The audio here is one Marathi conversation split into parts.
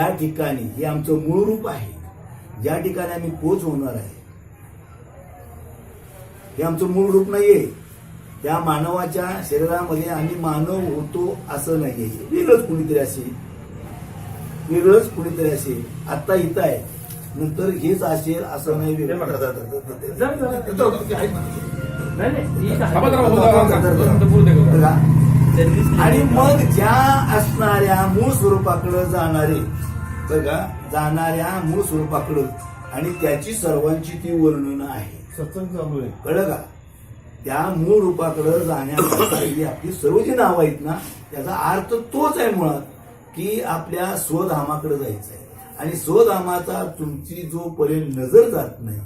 ज्या ठिकाणी हे आमचं मूळ रूप आहे ज्या ठिकाणी आम्ही पोच होणार आहे हे आमचं मूळ रूप नाहीये. त्या मानवाच्या शरीरामध्ये आम्ही मानव होतो असं नाहीये. वेगळंच कुणीतरी असेल. वेगळंच कुणीतरी असेल. आता इथं आहे. नंतर हेच असेल असं नाही वेगळं. आणि मग ज्या असणाऱ्या मूळ स्वरूपाकडे जाणारे बघा जाणाऱ्या मूळ स्वरूपाकडे आणि त्याची सर्वांची ती वर्णन आहे. सत्संग चालू आहे. कळलं का? त्या मूळ रूपाकडे ही आपली सर्व जी नावं आहेत ना त्याचा अर्थ तोच आहे मुळात की आपल्या स्वधामाकडे जायचं आहे आणि स्वधामाचा तुमची जोपर्यंत नजर जात नाही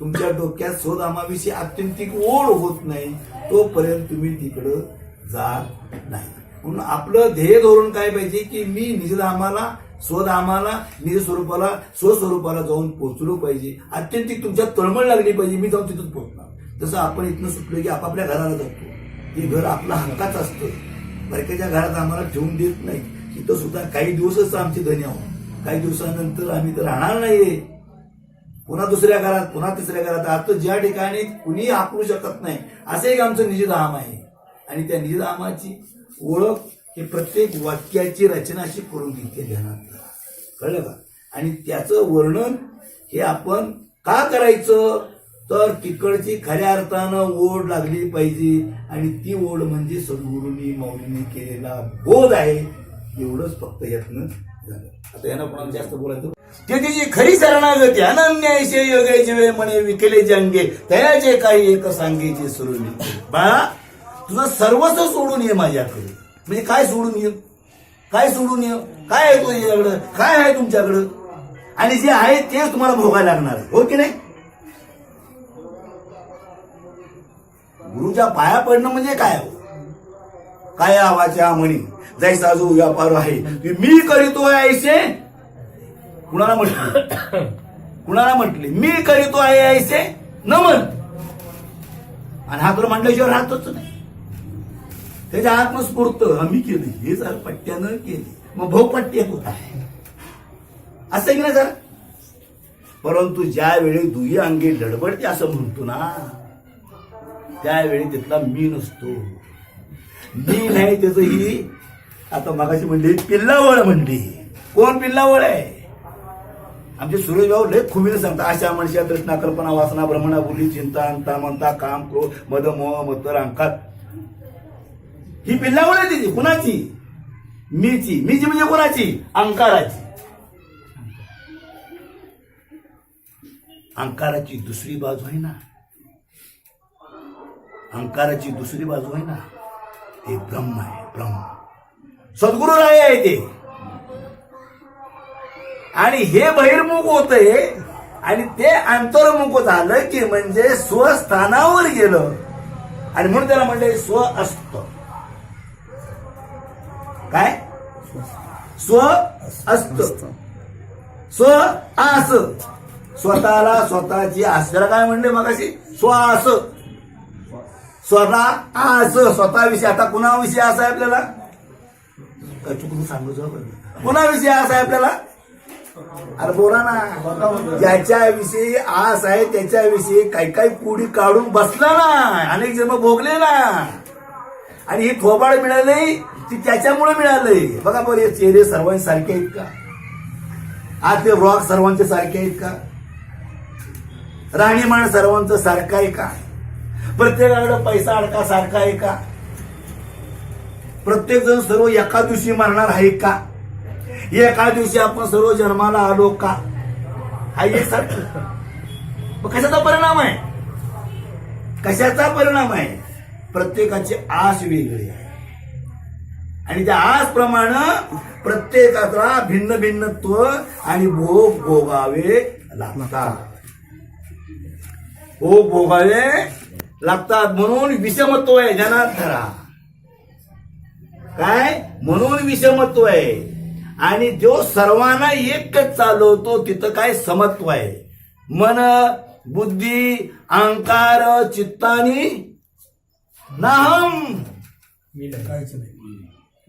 तुमच्या डोक्यात स्वधामाविषयी आत्यंतिक ओढ होत नाही तोपर्यंत तुम्ही तिकडं जात नाही. म्हणून आपलं ध्येय धोरण काय पाहिजे की मी निजधामाला स्वधामाला निजस्वरूपाला स्वस्वरूपाला जाऊन पोहोचलो पाहिजे. अत्यंतिक तुमच्या तळमळ लागली पाहिजे मी जाऊन तिथंच पोहोचणार. जसं आपण इथनं सुटलो की आपापल्या घराला जातो. ते घर आपलं हक्काच असतं. बारक्याच्या घरात आम्हाला ठेवून देत नाही तिथं सुद्धा काही दिवसच आमची धनी आहोत काही दिवसानंतर आम्ही तर राहणार नाहीये. पुन्हा दुसऱ्या घरात पुन्हा तिसऱ्या घरात. आता ज्या ठिकाणी कुणी आकरू शकत नाही असं एक आमचं निजधाम आहे. आणि त्या निजधामाची ओळख हे प्रत्येक वाक्याची रचना अशी करून घेते ध्यानात कळलं का? आणि त्याचं वर्णन हे आपण का करायचं? तर तिकडची खऱ्या अर्थानं ओढ लागली पाहिजे. आणि ती ओढ म्हणजे सद्गुरूंनी माऊलीने केलेला बोध आहे. एवढंच फक्त यातनं झालं. आता यांना कोणाला जास्त बोलायचं? ते तिची खरी शरणागती अनन्यायचे योगायचे वेळ म्हणे विकेले जंगे. तयाचे काही एक सांगेचे सुरुली बाळा तुझं सर्वस्व सोडून ये माझ्याकडे. म्हणजे काय सोडून ये काय सोडून ये काय आहे तुझ्याकडं काय आहे तुमच्याकडं? आणि जे आहे तेच तुम्हाला भोगायला लागणार आहे. हो की नाही? गुरुच्या पाया पडणं म्हणजे काय हो? काय आवाच्या म्हणी जैसा जो व्यापार आहे मी करीतो ऐसे कुणाला म्हटलं? कुणाला म्हटले? मी करीतो आहे ऐसे न म्हण. आणि हा तुला म्हटल्याशिवाय राहतच नाही. त्याच्या आत्मस्फूर्त आम्ही केलं हे जर पट्ट्यानं केली मग भोगपट्टी येत होता असं आहे की नाही सर? परंतु ज्या वेळी दुई अंगी लडबडते असं म्हणतो ना त्यावेळी तिथला मी नसतो. मी नाही त्याचं ही आता मगाशी म्हणली पिल्लावळ म्हणली. कोण पिल्लावळ आहे? आमचे सुरेश भाऊ लय खुबीने सांगता आशा मनशा तृष्णा कल्पना वासना भ्रमणा बुली चिंता अंता मनता काम क्रो मद मोह मतर अंकात ही पिल्लावळ आहे तिची कुणाची? मीची. मीची म्हणजे कोणाची? अंकाराची. अंकाराची दुसरी बाजू आहे ना. अंकाराची दुसरी बाजू आहे ना ते ब्रह्म आहे ब्रह्म. सद्गुरु राय आहे ते. आणि हे बहिर्मुख होतंय आणि ते अंतर्मुख झालं की म्हणजे स्वस्थानावर गेलं. आणि म्हणून त्याला म्हणले स्व असतं. स्व असत. स्व आस. स्वतःला स्वतःची आस. त्याला काय म्हणले मगाशी? श्वास स्वतः आस. स्वतःविषयी आता कुणाविषयी असं आहे आपल्याला? काय चुकून सांगू जाऊ कुणाविषयी असं आहे आपल्याला? अरे बोला ना. ज्याच्याविषयी आस आहे त्याच्याविषयी काही काही कुडी काढून बसला ना अनेक जन्म भोगले ना आणि ही थोबाड मिळाली ती त्याच्यामुळे मिळालंय. बघा बरं हे चेहरे सर्वांचे सारखे आहेत का? आज ते रॉक सर्वांचे सारखे आहेत का? राहणीमान सर्वांचं सारखं आहे का? प्रत्येकाकडे पैसा अडका सारखा आहे का? प्रत्येक जण सर्व एका दिवशी मरणार आहे का? एका दिवशी आपण सर्व जन्माला आलो का? हा एक सारखं. मग कशाचा परिणाम आहे? कशाचा परिणाम आहे? प्रत्येकाची आस वेगळी आहे. आणि त्या आस प्रमाणे प्रत्येकाचा भिन्न भिन्नत्व आणि भोग भोगावे लागतात. भोग भोगावे लागतात म्हणून विषमत्व आहे जनात धरा. काय? म्हणून विषमत्व आहे. आणि जो सर्वांना एकच चालवतो तिथं काय समत्व आहे? मन बुद्धी अहंकार चित्तानी नाहम. मी नाही.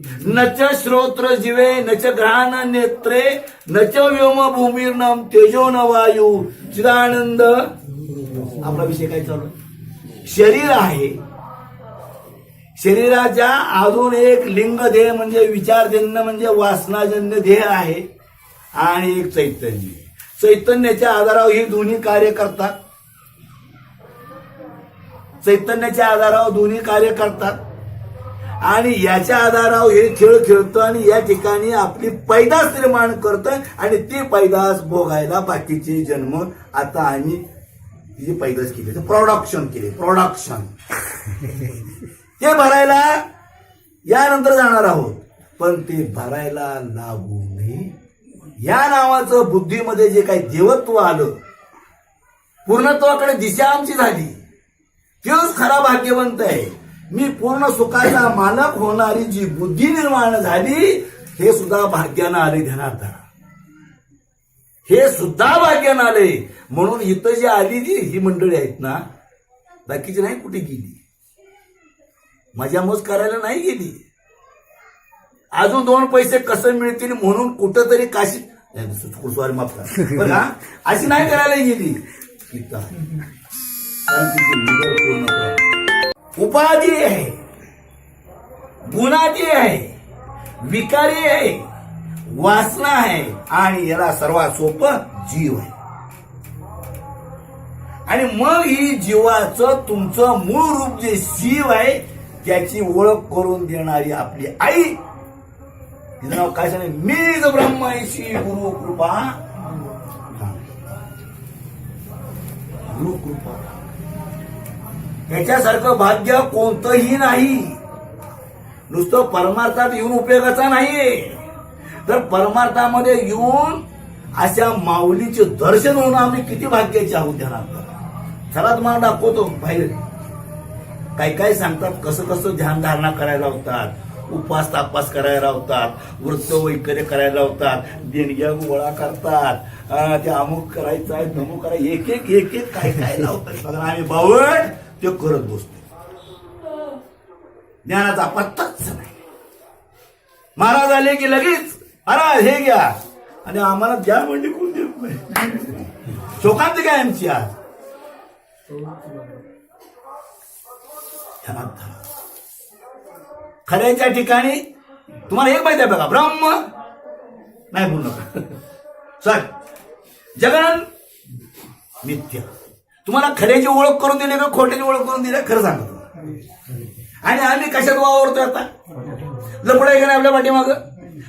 नच न च श्रोत्र जीवे न च घ्राण नेत्रे न च व्योम भूमीर्नम तेजो न वायू. चिदानंद आपला विषय काय चालू? शरीर आहे. शरीराच्या अजून एक लिंग देह म्हणजे विचारजन्य म्हणजे वासनाजन्य देह आहे आणि एक चैतन्य. चैतन्याच्या आधारावर ही दोन्ही कार्य करतात. चैतन्याच्या आधारावर दोन्ही कार्य करतात. आणि याच्या आधारावर हे खेळ खेळतं आणि या ठिकाणी आपली पैदास निर्माण करतं आणि ती पैदास भोगायला बाकीचे जन्म आता आम्ही जी पैदास केली. प्रोडक्शन केले. प्रोडक्शन ते भरायला यानंतर जाणार आहोत. पण ते भरायला लागू नये. या नावाचं बुद्धीमध्ये जे काही देवत्व आलं पूर्णत्वाकडे दिशा आमची झाली. तोच खरा भाग्यवंत आहे. मी पूर्ण सुखाचा मालक होणारी जी बुद्धी निर्माण झाली हे सुद्धा भाग्यानं आले ध्यानात धरा. हे सुद्धा भाग्यानं आले. म्हणून इथं जी आली जी ही मंडळी आहेत ना बाकीची नाही कुठे गेली. मजा मोज करायला नाही गेली. अजून दोन पैसे कसं मिळतील म्हणून कुठंतरी काशी सॉरी माफ करा. अशी नाही करायला गेली. पूर्ण उपाधी आहे. गुणाची आहे. विकारी आहे. वासना आहे. आणि याला सर्वात सोपं जीव आहे. आणि मग ही जीवाचं तुमचं मूळ रूप जे शिव आहे त्याची ओळख करून देणारी आपली आई तिचं नाव काय सांग मीच ब्रह्मैशी गुरु कृपा गुरु कृपा ह्याच्यासारखं भाग्य कोणतंही नाही. नुसतं परमार्थात येऊन उपयोगाचा नाहीये. तर परमार्थामध्ये येऊन अशा माऊलीचे दर्शन होणं आम्ही किती भाग्याचे आहोत ध्यानात चला तुम्हाला दाखवतो बाहेर. काही काही सांगतात कसं कसं ध्यान धारणा करायला होतात उपास तापास करायला होतात वृत्त वैकर्य करायला होतात देणग्या गोळा करतात ते अमुक करायचं आहे नमुक करायचं एक एक एक एक काय काय लावतात. आम्ही बावळ ते करत बसतो ज्ञानाचा पत्ताच नाही. महाराज आले की लगेच महाराज हे घ्या. आणि आम्हाला ज्ञान म्हणजे कोण देत नाही. शोकांत काय आमची आज? खऱ्याच्या ठिकाणी तुम्हाला एक माहिती आहे बघा ब्रह्म नाही बोलू नका. सर जगन नित्य तुम्हाला खऱ्याची ओळख करून दिली का खोट्याची ओळख करून दिली? खरं सांगतो आणि आम्ही कशात वावरतोय आता? लपडाय का नाही आपल्या पाठीमाग?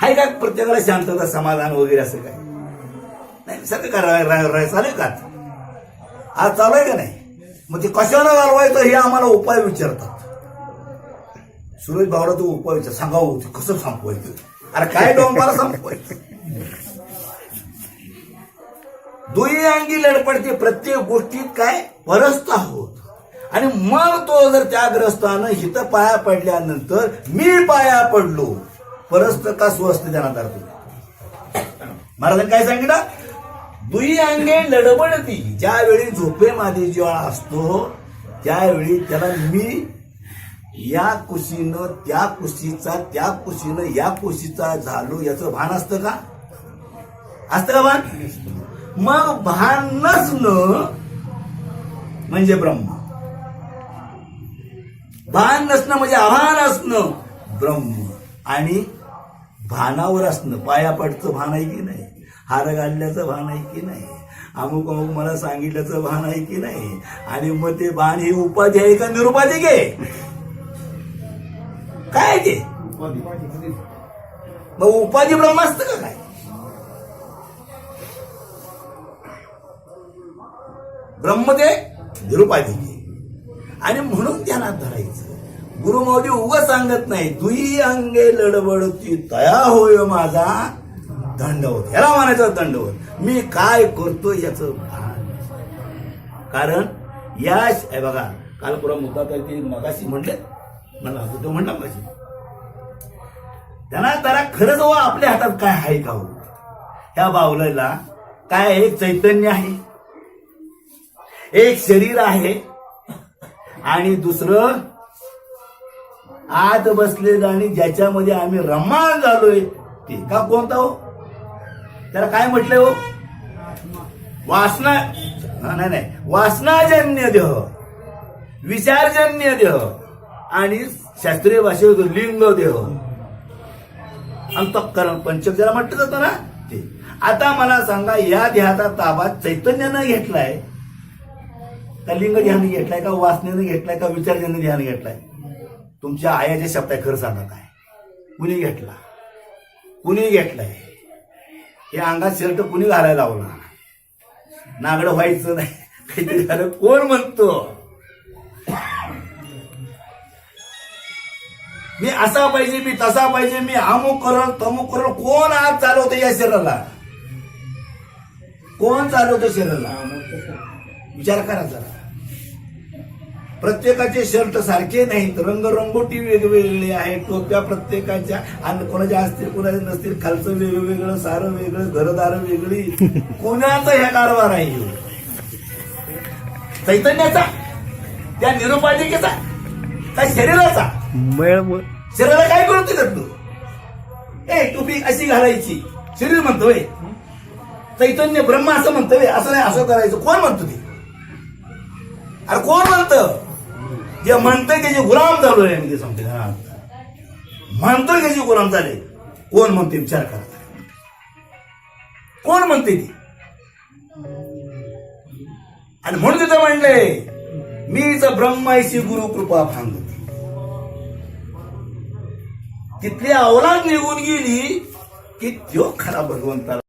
हाय का? प्रत्येकाला शांतता समाधान वगैरे असं काय? नाही सगळं का चालू चालेल का आज चालू आहे का नाही? मग ते कशानं घालवायचं हे आम्हाला उपाय विचारतात. सुरेश भावला तो उपाय विचार. सांगावं कसं संपवायचं? अरे काय डोंबाला संपवायचं? दुई अंगी लडपडते प्रत्येक गोष्टीत काय? परस्त आहोत. आणि मग तो जर त्या ग्रस्तानं हित पाया पडल्यानंतर मी पाया पडलो परस्त का स्वस्त देण्यात आला महाराजांनी काय सांगितलं? दुई अंगे लडबडती. ज्यावेळी झोपेमध्ये जेव्हा असतो त्यावेळी त्याला मी या कुशीनं त्या कुशीचा त्या कुशीनं या कुशीचा झालो याचं भान असतं का? असतं का भान? मग भान नसणं म्हणजे ब्रह्म. भान नसणं म्हणजे आव्हान असणं ब्रह्म. आणि भानावर असणं पाया पडचं भान आहे की नाही? हार घालण्याचं भान आहे की नाही? अमुक अमुक मला सांगितल्याचं भान आहे की नाही? आणि मग ते भान ही उपाधी आहे का निरुपाधिक आहे काय आहे ते? मग उपाधी ब्रह्म असतं का काय? ब्रह्मदे निरुपाधिक आणि म्हणून ध्यानात धरायचं. गुरुमौली उग सांगत नाही दुई अंगे लडबडती तया होय माझा दंडवत. ह्याला म्हणायचं दंडवत. मी काय करतो याचं भान. कारण यश आहे बघा काल पुरा मुद्दा तर ते मगाशी म्हणले. मला तो म्हणला माझी त्यांना त्याला खरंच आपल्या हातात काय आहे का हो? ह्या बावलाला काय एक चैतन्य आहे? एक शरीर आहे आणि दुसरं आत बसले आणि ज्याच्यामध्ये आम्ही रमाण झालोय ते का कोणता हो? त्याला काय म्हटलंय हो? वासना नाही नाही वासनाजन्य देह विचारजन्य देह आणि शास्त्रीय भाषेत लिंग देह. अंतःकरण पंचक ज्याला म्हटलं जातं ना ते. आता मला सांगा या देहाचा ताबा चैतन्यानं घेतलाय. का लिंग ध्यान घेतलाय का वासनेनं घेतलाय का विचारजन्य ध्यान घेतलाय? तुमच्या आयाच्या शब्दात खरं सांगत आहे कुणी घेतला? कुणी घेतलाय? हे अंगात शर्ट कुणी घालायला लावला? नागडं व्हायचं नाही. काहीतरी झालं. कोण म्हणतो? मी असा पाहिजे मी तसा पाहिजे मी अमुक करल तमुक करल. कोण आज चालवतो या शरीराला? कोण चालवतं शरीराला? विचार करा जरा. प्रत्येकाचे शर्ट सारखे नाहीत. रंगरंगोटी वेगवेगळी आहे टोप्या प्रत्येकाच्या आणि कोणाच्या असतील कोणाच्या नसतील खालचं वेगवेगळं सारं वेगळं घरदार वेगळी. कोणाचा ह्या कारभार आहे? चैतन्याचा? त्या निरुपाधिकेचा? काय शरीराचा? शरीराला काय कळत देतात तू? ए टोपी अशी घालायची. शरीर म्हणतोय चैतन्य ब्रह्म असं म्हणतोय असं नाही असं करायचं. कोण म्हणतो ते? अरे कोण म्हणतं? जे म्हणतंय त्याचे गुलाम झालोय मी ते सांगते म्हणतोय त्याचे गुलाम झाले कोण म्हणते विचार करा. कोण म्हणते ती? आणि म्हणून तिथं म्हणले मीच ब्रह्माईची गुरु कृपा भांग तिथली अवलाद निघून गेली की त्यो खरा भगवंताला